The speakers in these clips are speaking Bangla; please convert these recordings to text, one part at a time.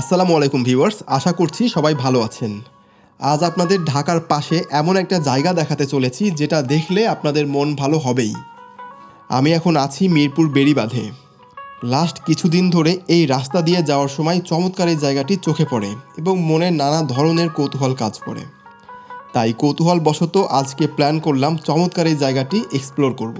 আসসালামু আলাইকুম ভিউয়ার্স, আশা করছি সবাই ভালো আছেন। আজ আপনাদের ঢাকার পাশে এমন একটা জায়গা দেখাতে চলেছি যেটা দেখলে আপনাদের মন ভালো হবেই। আমি এখন আছি মিরপুর বেড়িবাঁধে। লাস্ট কিছুদিন ধরে এই রাস্তা দিয়ে যাওয়ার সময় চমৎকার এই জায়গাটি চোখে পড়ে এবং মনে নানা ধরনের কৌতূহল কাজ করে। তাই কৌতূহল বশত আজকে প্ল্যান করলাম চমৎকার এই জায়গাটি এক্সপ্লোর করব।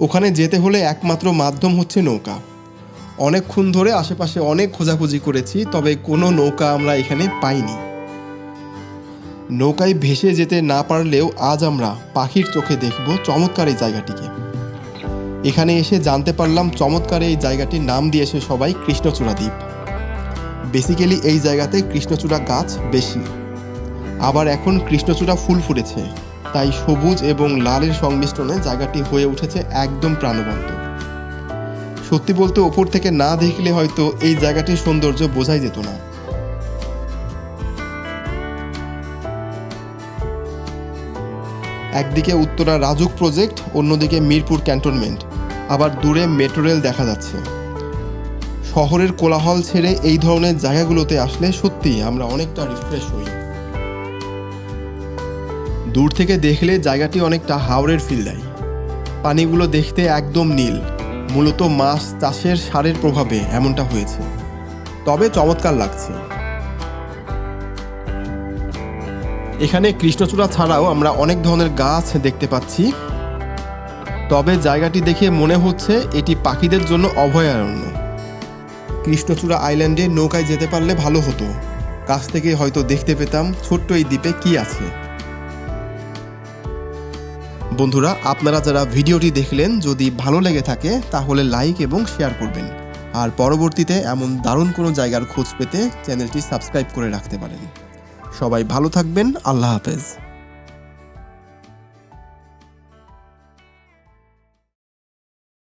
ওখানে যেতে হলে একমাত্র মাধ্যম হচ্ছে নৌকা। অনেকক্ষণ ধরে আশেপাশে অনেক খোঁজাখুঁজি করেছি, তবে কোনো নৌকা আমরা এখানে পাইনি। নৌকায় ভেসে যেতে না পারলেও আজ আমরা পাখির চোখে দেখব চমৎকার এই জায়গাটিকে। এখানে এসে জানতে পারলাম চমৎকার এই জায়গাটির নাম দিয়েছে সবাই কৃষ্ণচূড়া দ্বীপ। বেসিক্যালি এই জায়গাতে কৃষ্ণচূড়া গাছ বেশি। আবার এখন কৃষ্ণচূড়া ফুল ফুটেছে। তাই সবুজ এবং লালের সংমিশ্রণে জায়গাটি হয়ে উঠেছে একদম প্রাণবন্ত। সত্যি বলতে ওপর থেকে না দেখলে হয়তো এই জায়গাটির সৌন্দর্য বোঝাই যেত না। একদিকে উত্তরা রাজুক প্রজেক্ট, অন্যদিকে মিরপুর ক্যান্টনমেন্ট। আবার দূরে মেট্রো রেল দেখা যাচ্ছে। শহরের কোলাহল ছেড়ে এই ধরনের জায়গাগুলোতে আসলে সত্যি আমরা অনেকটা রিফ্রেশ হই। দূর থেকে দেখলে জায়গাটি অনেকটা হাওড়ের ফিল দেয়। পানিগুলো দেখতে একদম নীল। মূলত মাছ চাষের সারের প্রভাবে এমনটা হয়েছে। তবে চমৎকার লাগছে। এখানে কৃষ্ণচূড়া ছাড়াও আমরা অনেক ধরনের গাছ দেখতে পাচ্ছি। তবে জায়গাটি দেখে মনে হচ্ছে এটি পাখিদের জন্য অভয়ারণ্য। কৃষ্ণচূড়া আইল্যান্ডে নৌকায় যেতে পারলে ভালো হতো। কাছ থেকে হয়তো দেখতে পেতাম ছোট্ট এই দ্বীপে কি আছে। বন্ধুরা, আপনারা যারা ভিডিওটি দেখলেন, যদি ভালো লেগে থাকে, তাহলে লাইক এবং শেয়ার করবেন। আর পরবর্তীতে এমন দারুণ কোনো জায়গার খোঁজ পেতে চ্যানেলটি সাবস্ক্রাইব করে রাখতে পারেন। সবাই ভালো থাকবেন, আল্লাহ হাফেজ।